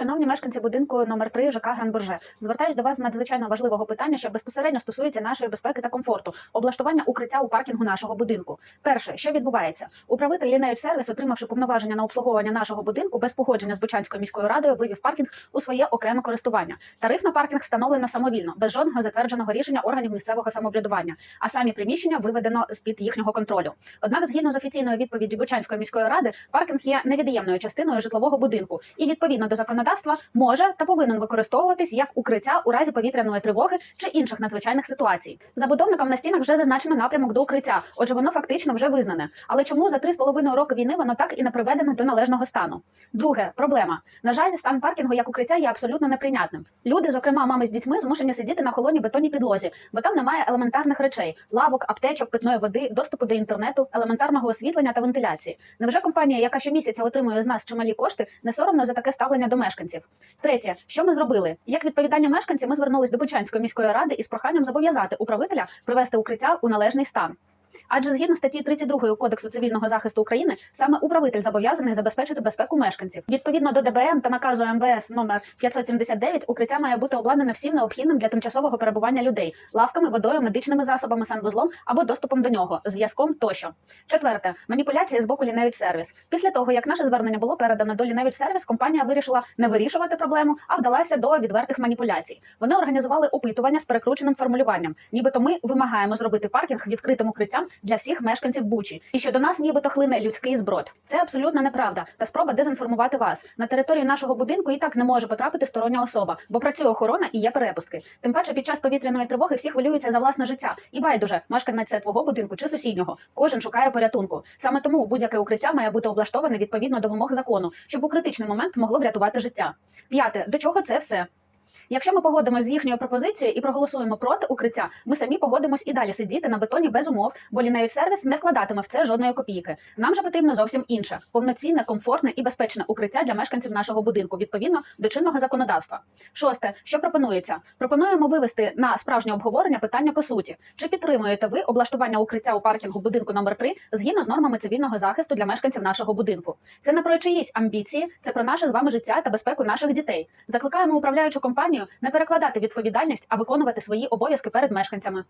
Шановні мешканці будинку номер 3 ЖК Гран-Бурже, звертаюсь до вас з надзвичайно важливого питання, що безпосередньо стосується нашої безпеки та комфорту, облаштування укриття у паркінгу нашого будинку. Перше, що відбувається, управитель Лінеють сервіс, отримавши повноваження на обслуговування нашого будинку без погодження з Бучанською міською радою, вивів паркінг у своє окреме користування. Тариф на паркінг встановлено самовільно, без жодного затвердженого рішення органів місцевого самоврядування, а самі приміщення виведено з під їхнього контролю. Однак, згідно з офіційною відповіддю Бучанської міської ради, паркінг є невід'ємною частиною житлового будинку і відповідно до законодавства може та повинен використовуватись як укриття у разі повітряної тривоги чи інших надзвичайних ситуацій. Забудовникам на стінах вже зазначено напрямок до укриття, отже, воно фактично вже визнане. Але чому за три з половиною роки війни воно так і не приведено до належного стану? Друге проблема. На жаль, стан паркінгу як укриття є абсолютно неприйнятним. Люди, зокрема мами з дітьми, змушені сидіти на холодній бетонній підлозі, бо там немає елементарних речей: лавок, аптечок, питної води, доступу до інтернету, елементарного освітлення та вентиляції. Невже компанія, яка щомісяця отримує з нас чималі кошти, не соромно за таке ставлення до мешканців? Третє, що ми зробили? Як відповідальні мешканці, ми звернулись до Бучанської міської ради із проханням зобов'язати управителя привести укриття у належний стан. Адже згідно статті 32 Кодексу цивільного захисту України, саме управитель зобов'язаний забезпечити безпеку мешканців. Відповідно до ДБМ та наказу МВС номер 579, укриття має бути обладнане всім необхідним для тимчасового перебування людей лавками, водою, медичними засобами, санвузлом або доступом до нього, зв'язком тощо. Четверте маніпуляції з боку Ліневич Сервіс. Після того, як наше звернення було передано до Ліневич Сервіс, компанія вирішила не вирішувати проблему, а вдалася до відвертих маніпуляцій. Вони організували опитування з перекрученим формулюванням, нібито ми вимагаємо зробити паркінг відкритим укриттям для всіх мешканців Бучі, і що до нас нібито хлине людський зброд. Це абсолютно неправда та спроба дезінформувати вас. На території нашого будинку і так не може потрапити стороння особа, бо працює охорона і є перепустки. Тим паче, під час повітряної тривоги всі хвилюються за власне життя. І байдуже, мешканець твого будинку чи сусіднього. Кожен шукає порятунку. Саме тому будь-яке укриття має бути облаштоване відповідно до вимог закону, щоб у критичний момент могло врятувати життя. П'яте, до чого це все? Якщо ми погодимося з їхньою пропозицією і проголосуємо проти укриття, ми самі погодимось і далі сидіти на бетоні без умов, бо лінеють сервіс не вкладатиме в це жодної копійки. Нам же потрібно зовсім інше повноцінне, комфортне і безпечне укриття для мешканців нашого будинку відповідно до чинного законодавства. Шосте, що пропонується? Пропонуємо вивести на справжнє обговорення питання по суті. Чи підтримуєте ви облаштування укриття у паркінгу будинку номер 3 згідно з нормами цивільного захисту для мешканців нашого будинку? Це не про чиїсь амбіції, це про наше з вами життя та безпеку наших дітей. Закликаємо управляючу компанію не перекладати відповідальність, а виконувати свої обов'язки перед мешканцями.